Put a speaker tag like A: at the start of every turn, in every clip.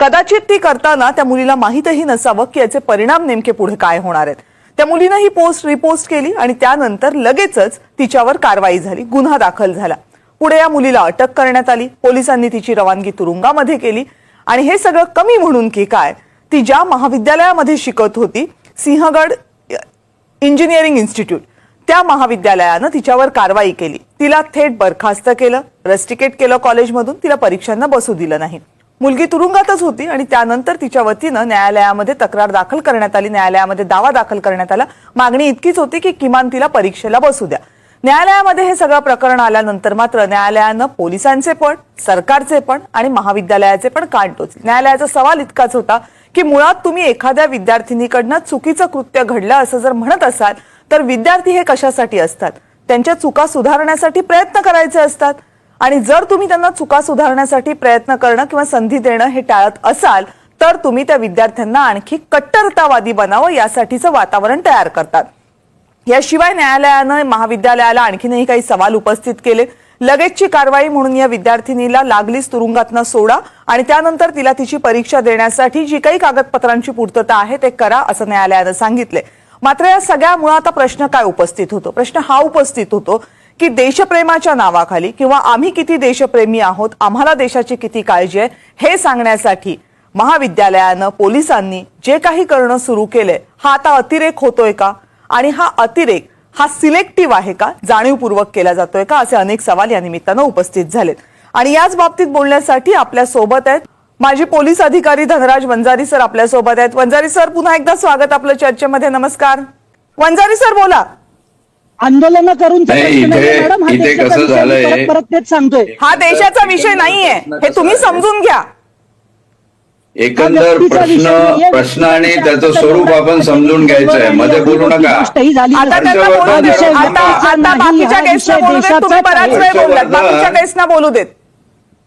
A: कदाचित ती करताना त्या मुलीला माहीतही नसावं की याचे परिणाम नेमके पुढे काय होणार आहेत. त्या मुलीनं ही पोस्ट रिपोस्ट केली आणि त्यानंतर लगेचच तिच्यावर कारवाई झाली गुन्हा दाखल झाला. पुढे या मुलीला अटक करण्यात आली पोलिसांनी तिची रवानगी तुरुंगामध्ये केली आणि हे सगळं कमी म्हणून की काय ती ज्या महाविद्यालयामध्ये शिकत होती सिंहगड इंजिनिअरिंग इन्स्टिट्यूट त्या महाविद्यालयानं तिच्यावर कारवाई केली. तिला थेट बरखास्त केलं रस्टिकेट केलं कॉलेजमधून तिला परीक्षांना बसू दिलं नाही. मुलगी तुरुंगातच होती आणि त्यानंतर तिच्या वतीनं न्यायालयामध्ये तक्रार दाखल करण्यात आली. न्यायालयामध्ये दावा दाखल करण्यात आला. मागणी इतकीच होती की किमान तिला परीक्षेला बसू द्या. न्यायालयामध्ये हे सगळं प्रकरण आल्यानंतर मात्र न्यायालयानं पोलिसांचे पण सरकारचे पण आणि महाविद्यालयाचे पण कान टोचले. न्यायालयाचा सवाल इतकाच होता की मुळात तुम्ही एखाद्या विद्यार्थिनीकडनं चुकीचं कृत्य घडलं असं जर म्हणत असाल तर विद्यार्थी हे कशासाठी असतात? त्यांच्या चुका सुधारण्यासाठी प्रयत्न करायचे असतात? आणि जर तुम्ही त्यांना चुका सुधारण्यासाठी प्रयत्न करणं किंवा संधी देणं हे टाळत असाल तर तुम्ही त्या विद्यार्थ्यांना आणखी कट्टरतावादी बनावं यासाठीचं वातावरण तयार करतात. याशिवाय न्यायालयानं महाविद्यालयाला आणखीनही काही सवाल उपस्थित केले. लगेचची कारवाई म्हणून या विद्यार्थिनीला लागलीच तुरुंगातनं सोडा आणि त्यानंतर तिला तिची परीक्षा देण्यासाठी जी काही कागदपत्रांची पूर्तता आहे ते करा असं न्यायालयानं सांगितले. मात्र या सगळ्यामुळे आता प्रश्न काय उपस्थित होतो? प्रश्न हा उपस्थित होतो की देशप्रेमाच्या नावाखाली किंवा आम्ही किती देशप्रेमी आहोत आम्हाला देशाची किती काळजी आहे हे सांगण्यासाठी महाविद्यालयानं पोलिसांनी जे काही करणं सुरू केलंय हा आता अतिरेक होतोय का? आणि हा अतिरेक हा सिलेक्टिव्ह आहे का? जाणीवपूर्वक केला जातोय का? असे अनेक सवाल या निमित्तानं उपस्थित झालेत. आणि याच बाबतीत बोलण्यासाठी आपल्यासोबत आहेत माजी पोलीस अधिकारी धनराज वंजारी सर आपल्यासोबत आहेत. वंजारी सर पुन्हा एकदा स्वागत आपलं चर्चेमध्ये. नमस्कार. वंजारी सर बोला.
B: आंदोलन करून
C: इथे-
B: मॅडम. हा देशाचा
C: कसं
B: विषय
C: झालंय-
B: परत परत तेच सांगतोय.
A: हा देशाचा विषय नाहीये. हे तुम्ही समजून घ्या.
C: एकंदर प्रश्न प्रश्न आणि त्याचं स्वरूप आपण. समजून घ्यायचं आहे मध्ये बोलू नका.
A: बाकीच्या बोलू देत.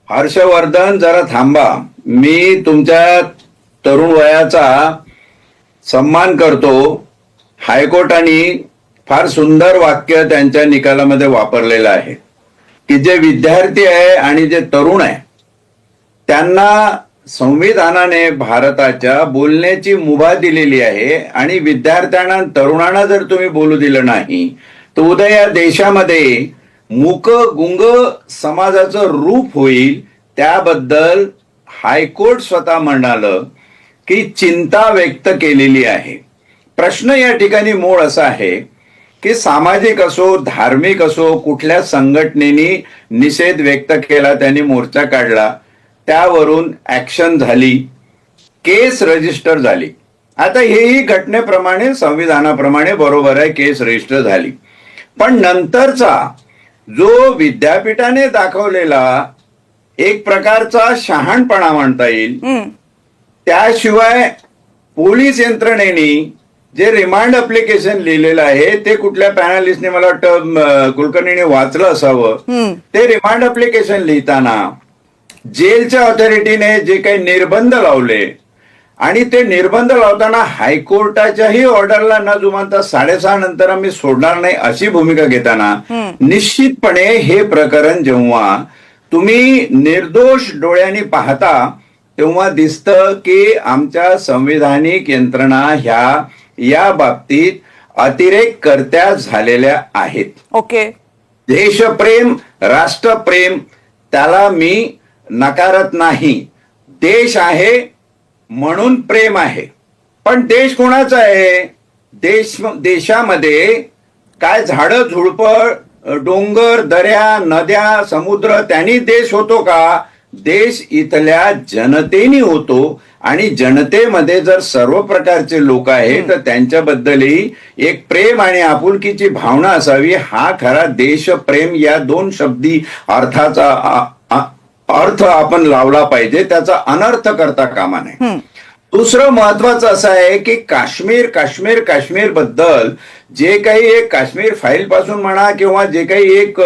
C: हर्षवर्धन जरा थांबा. मी तुमच्या तरुण वयाचा सन्मान करतो. हायकोर्टाने फार सुंदर वाक्य त्यांच्या निकालामध्ये वापरलेलं आहे. की जे विद्यार्थी आहे आणि जे तरुण आहे त्यांना संविधानाने भारताच्या बोलण्याची मुभा दिलेली आहे आणि विद्यार्थ्यांना तरुणांना जर तुम्ही बोलू दिलं नाही तर उद्या या देशामध्ये मुक गुंग समाजाचं रूप होईल. त्याबद्दल हायकोर्ट स्वतः म्हणालं की चिंता व्यक्त केलेली आहे. प्रश्न या ठिकाणी मूळ असा आहे की सामाजिक असो धार्मिक असो कुठल्या संघटनेने निषेध व्यक्त केला त्यांनी मोर्चा काढला त्यावरून ऍक्शन झाली केस रजिस्टर झाली आता हेही घटनेप्रमाणे संविधानाप्रमाणे बरोबर आहे केस रजिस्टर झाली पण नंतरचा जो विद्यापीठाने दाखवलेला एक प्रकारचा शहाणपणा म्हणता येईल. त्याशिवाय पोलीस यंत्रणेने जे रिमांड अप्लिकेशन लिहिलेलं आहे ते कुठल्या पॅनलिस्टने मला वाटतं कुलकर्णीने वाचलं असावं. ते रिमांड अप्लिकेशन लिहिताना जेलच्या ऑथॉरिटीने जे काही निर्बंध लावले आणि ते निर्बंध लावताना हायकोर्टाच्याही ऑर्डरला न जुमानता साडेसहा नंतर आम्ही सोडणार नाही अशी भूमिका घेताना निश्चितपणे हे प्रकरण जेव्हा तुम्ही निर्दोष डोळ्यांनी पाहता तेव्हा दिसतं की आमच्या संविधानिक यंत्रणा ह्या या बाबतीत अतिरेककर्त्या झालेल्या आहेत.
A: ओके
C: देशप्रेम राष्ट्रप्रेम त्याला मी नकारत नाही. देश आहे म्हणून प्रेम आहे. पण देश कोणाचा आहे? देश देशामध्ये काय झाडं झुडपं डोंगर दऱ्या नद्या समुद्र त्यांनी देश होतो का? देश इथल्या जनतेने होतो आणि जनतेमध्ये जर सर्व प्रकारचे लोक आहेत तर त्यांच्याबद्दलही एक प्रेम आणि आपुलकीची भावना असावी. हा खरा देशप्रेम या दोन शब्दी अर्थाचा अर्थ आपण लावला पाहिजे. त्याचा अनर्थ करता कामा नये. दुसरं महत्वाचं असं आहे की काश्मीर काश्मीर काश्मीरबद्दल जे काही एक काश्मीर फाईल पासून म्हणा किंवा जे काही एक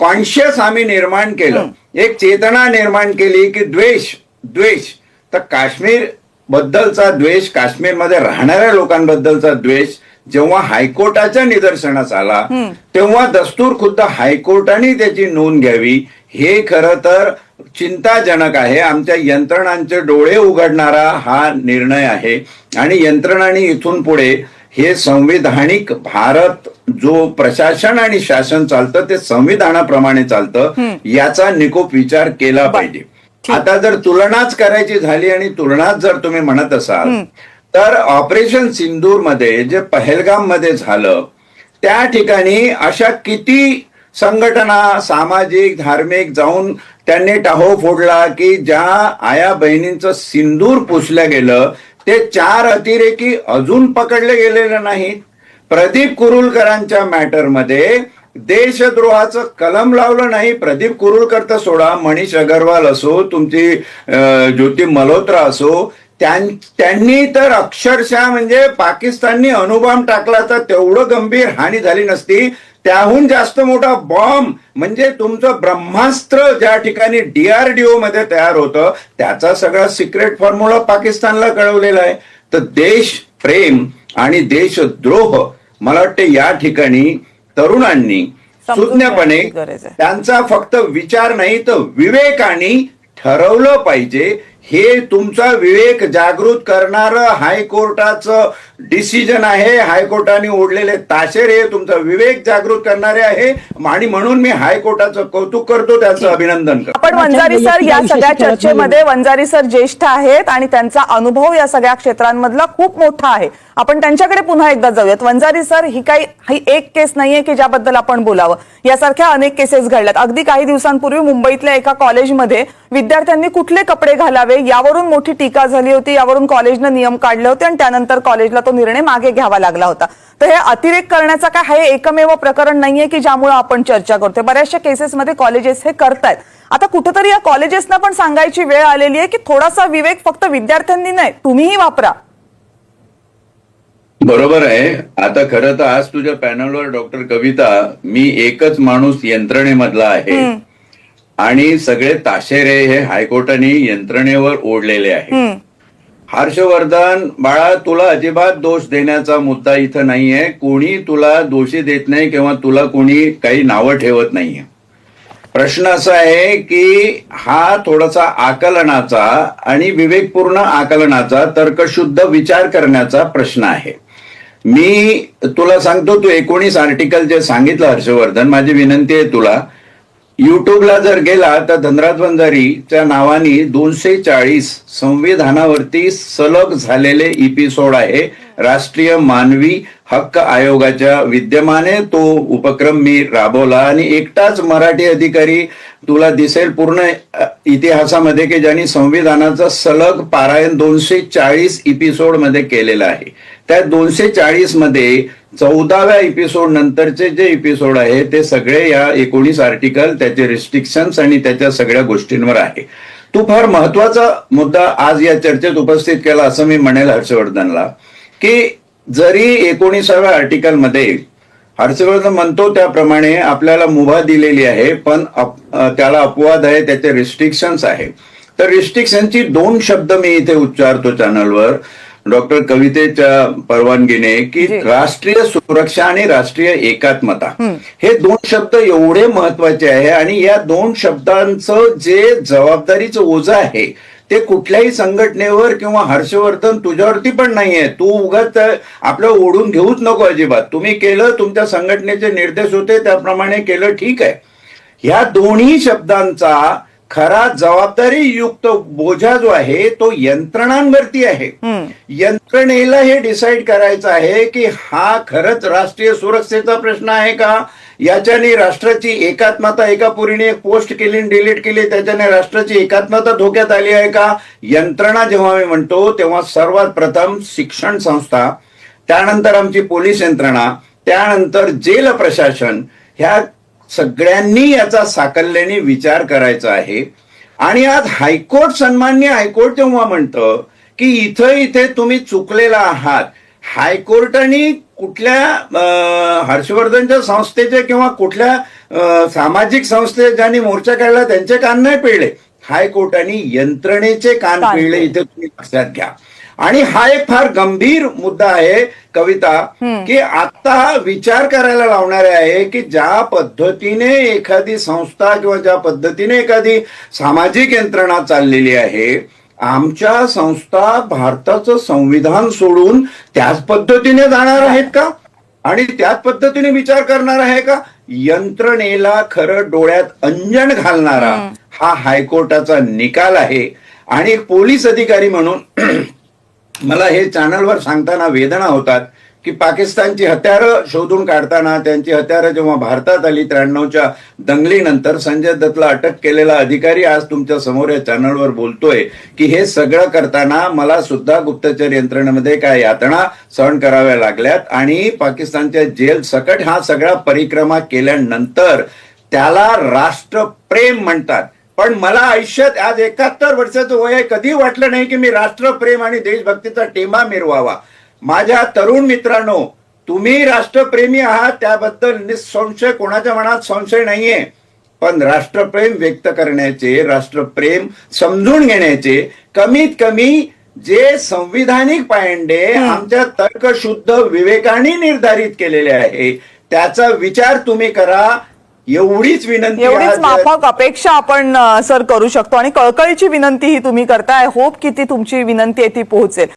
C: कॉन्शियस आम्ही निर्माण केलं एक चेतना निर्माण केली की द्वेष द्वेष. तर काश्मीर बद्दलचा द्वेष काश्मीरमध्ये राहणाऱ्या लोकांबद्दलचा द्वेष जेव्हा हायकोर्टाच्या निदर्शनास आला तेव्हा दस्तूर खुद्द हायकोर्टाने त्याची नोंद घ्यावी. हे खरं तर चिंताजनक आहे. आमच्या यंत्रणांचे डोळे उघडणारा हा निर्णय आहे. आणि यंत्रणांनी इथून पुढे हे संविधानिक भारत जो प्रशासन आणि शासन चालतं ते संविधानाप्रमाणे चालतं याचा निकोप विचार केला पाहिजे. आता जर तुलनाच करायची झाली आणि तुलनाच जर तुम्ही म्हणत असाल तर ऑपरेशन सिंदूरमध्ये जे पहलगाममध्ये झालं त्या ठिकाणी अशा किती संघटना सामाजिक धार्मिक जाऊन त्यांनी टाहो फोडला की ज्या आया बहिणींचं सिंदूर पुसलं गेलं ते चार अतिरेकी अजून पकडले गेलेले नाहीत. प्रदीप कुरुलकरांच्या मॅटरमध्ये देशद्रोहाचं कलम लावलं नाही. प्रदीप कुरुलकर तर सोडा मनीष अगरवाल असो तुमची ज्योती मल्होत्रा असो त्यांनी तर अक्षरशः म्हणजे पाकिस्ताननी अणुबॉम्ब टाकला तर तेवढं गंभीर हानी झाली नसती. त्याहून जास्त मोठा बॉम्ब म्हणजे तुमचं ब्रह्मास्त्र ज्या ठिकाणी डीआरडीओ मध्ये तयार होतं त्याचा सगळा सिक्रेट फॉर्म्युला पाकिस्तानला कळवलेला आहे तर देश प्रेम आणि देशद्रोह मला वाटतं या ठिकाणी तरुणांनी सुज्ञपणे. त्यांचा फक्त विचार नाही तर विवेकाने ठरवलं पाहिजे हे तुमचा विवेक जागृत करणारं हायकोर्टाचं डिसिजन आहे. हायकोर्टाने ओढलेले ताशेर हे तुमचा विवेक जागृत करणारे आहे. आणि म्हणून मी हायकोर्टाचं कौतुक करतो त्याचं अभिनंदन करतो.
A: आपण वंजारी सर या सगळ्या चर्चेमध्ये वंजारी सर ज्येष्ठ आहेत आणि त्यांचा अनुभव या सगळ्या क्षेत्रांमधला खूप मोठा आहे. आपण त्यांच्याकडे पुन्हा एकदा जाऊयात. वंजारी सर ही काही ही एक केस नाहीये की ज्याबद्दल आपण बोलावं. यासारख्या अनेक केसेस घडल्यात. अगदी काही दिवसांपूर्वी मुंबईतल्या एका कॉलेजमध्ये विद्यार्थ्यांनी कुठले कपडे घालावे यावरून मोठी टीका झाली होती यावरून कॉलेजनं नियम काढले होते आणि त्यानंतर कॉलेजला तो निर्णय मागे घ्यावा लागला होता. तर हे अतिरेक करण्याचा काय हे एकमेव प्रकरण नाहीये की ज्यामुळे आपण चर्चा करतोय? बऱ्याचशा केसेसमध्ये कॉलेजेस हे करतायत. आता कुठेतरी या कॉलेजेसना पण सांगायची वेळ आलेली आहे की थोडासा विवेक फक्त विद्यार्थ्यांनी नाही तुम्हीही वापरा.
C: बरोबर आहे. आता खरं तर आज तुझ्या पॅनलवर डॉक्टर कविता मी एकच माणूस यंत्रणेमधला आहे. आणि सगळे ताशेरे हे हायकोर्टाने यंत्रणेवर ओढलेले आहे. हर्षवर्धन बाळा तुला अजिबात दोष देण्याचा मुद्दा इथं नाहीये. कोणी तुला दोषी देत नाही किंवा तुला कोणी काही नावं ठेवत नाहीये. प्रश्न असा आहे की हा थोडासा आकलनाचा आणि विवेकपूर्ण आकलनाचा तर्कशुद्ध विचार करण्याचा प्रश्न आहे. मी तुला सांगतो तू एकोणीस आर्टिकल जे सांगितलं हर्षवर्धन माझी विनंती आहे तुला. युट्यूबला जर गेला तर धनराज वंजारीच्या नावाने दोनशे चाळीस संविधानावरती सलग झालेले एपिसोड आहे. राष्ट्रीय मानवी हक्क आयोगाच्या विद्यमाने तो उपक्रम मी राबवला. आणि एकटाच मराठी अधिकारी तुला दिसेल पूर्ण इतिहासामध्ये की ज्यांनी संविधानाचं सलग पारायण दोनशे चाळीस एपिसोडमध्ये केलेलं आहे. त्या दोनशे चाळीसमध्ये चौदाव्या एपिसोड नंतरचे जे एपिसोड आहे ते सगळे या एकोणीस आर्टिकल त्याचे रिस्ट्रिक्शन्स आणि त्याच्या सगळ्या गोष्टींवर आहे. तू फार महत्त्वाचा मुद्दा आज या चर्चेत उपस्थित केला असं मी म्हणेल हर्षवर्धनला की जरी एकोणीसाव्या आर्टिकलमध्ये हर्षवर्धन म्हणतो त्याप्रमाणे आपल्याला मुभा दिलेली आहे पण त्याला अपवाद आहे त्याचे रिस्ट्रिक्शन्स आहे. तर रिस्ट्रिक्शनची दोन शब्द मी इथे उच्चारतो चॅनलवर डॉक्टर कवितेच्या परवानगीने की. राष्ट्रीय सुरक्षा आणि राष्ट्रीय एकात्मता. हे दोन शब्द एवढे महत्त्वाचे आहे आणि या दोन शब्दांचं जे जबाबदारीचं ओझं आहे ते कुठल्याही संघटनेवर किंवा हर्षवर्धन तुझ्यावरती पण नाहीये. तू उगाच आपलं ओढून घेऊच नको अजिबात. तुम्ही केलं तुमच्या संघटनेचे निर्देश होते त्याप्रमाणे केलं ठीक आहे. ह्या दोन्ही शब्दांचा खरा जबाबदारी युक्त बोजा जो आहे तो यंत्रणांवरती आहे. यंत्रणेला हे डिसाईड करायचं आहे की हा खरंच राष्ट्रीय सुरक्षेचा प्रश्न आहे का? याच्याने राष्ट्राची एकात्मता एका पोरीने एक पोस्ट केली डिलीट केली त्याच्याने राष्ट्राची एकात्मता धोक्यात आली आहे का? यंत्रणा जेव्हा मी म्हणतो तेव्हा सर्वात प्रथम शिक्षण संस्था त्यानंतर आमची पोलीस यंत्रणा त्यानंतर जेल प्रशासन ह्या सगळ्यांनी याचा साकल्याने विचार करायचा आहे. आणि आज हायकोर्ट सन्मान्य हायकोर्ट जेव्हा म्हणतं की इथं इथे तुम्ही चुकलेला आहात हायकोर्टाने कुठल्या हर्षवर्धनच्या संस्थेचे किंवा कुठल्या सामाजिक संस्थे ज्यांनी मोर्चा काढला त्यांचे कान नाही पिळले. हायकोर्टाने यंत्रणेचे कान पिळले. इथे तुम्ही लक्षात घ्या. आणि हा एक फार गंभीर मुद्दा आहे कविता की आता विचार करायला लावणारे आहे की ज्या पद्धतीने एखादी संस्था किंवा ज्या पद्धतीने एखादी सामाजिक यंत्रणा चाललेली आहे आमच्या संस्था भारताचं संविधान सोडून त्याच पद्धतीने जाणार आहेत का? आणि त्याच पद्धतीने विचार करणार आहे का? यंत्रणेला खरं डोळ्यात अंजन घालणारा हा हायकोर्टाचा निकाल आहे. आणि एक पोलीस अधिकारी म्हणून मला हे चॅनलवर सांगताना वेदना होतात की पाकिस्तानची हत्यारं शोधून काढताना त्यांची हत्यारं जेव्हा भारतात आली त्र्याण्णवच्या दंगलीनंतर संजय दत्तला अटक केलेला अधिकारी आज तुमच्यासमोर या चॅनलवर बोलतोय की हे सगळं करताना मला सुद्धा गुप्तचर यंत्रणेमध्ये काय यातना सहन कराव्या लागल्यात आणि पाकिस्तानच्या जेल सकट हा सगळा परिक्रमा केल्यानंतर त्याला राष्ट्रप्रेम म्हणतात. पण मला आयुष्यात आज एकाहत्तर वर्षाचं वय आहे. कधी वाटलं नाही की मी राष्ट्रप्रेम आणि देशभक्तीचा टेमा मिरवावा. माझ्या तरुण मित्रांनो तुम्ही राष्ट्रप्रेमी आहात त्याबद्दल निसंशय कोणाच्या मनात संशय नाहीये. पण राष्ट्रप्रेम व्यक्त करण्याचे राष्ट्रप्रेम समजून घेण्याचे कमीत कमी जे संविधानिक पायंडे आमच्या तर्कशुद्ध विवेकाने निर्धारित केलेले आहे त्याचा विचार तुम्ही करा. एवढीच विनंती
A: एवढीच माफक अपेक्षा आपण सर करू शकतो आणि कळकळीची विनंती ही तुम्ही करताय. होप की ती तुमची विनंती आहे ती पोहोचेल.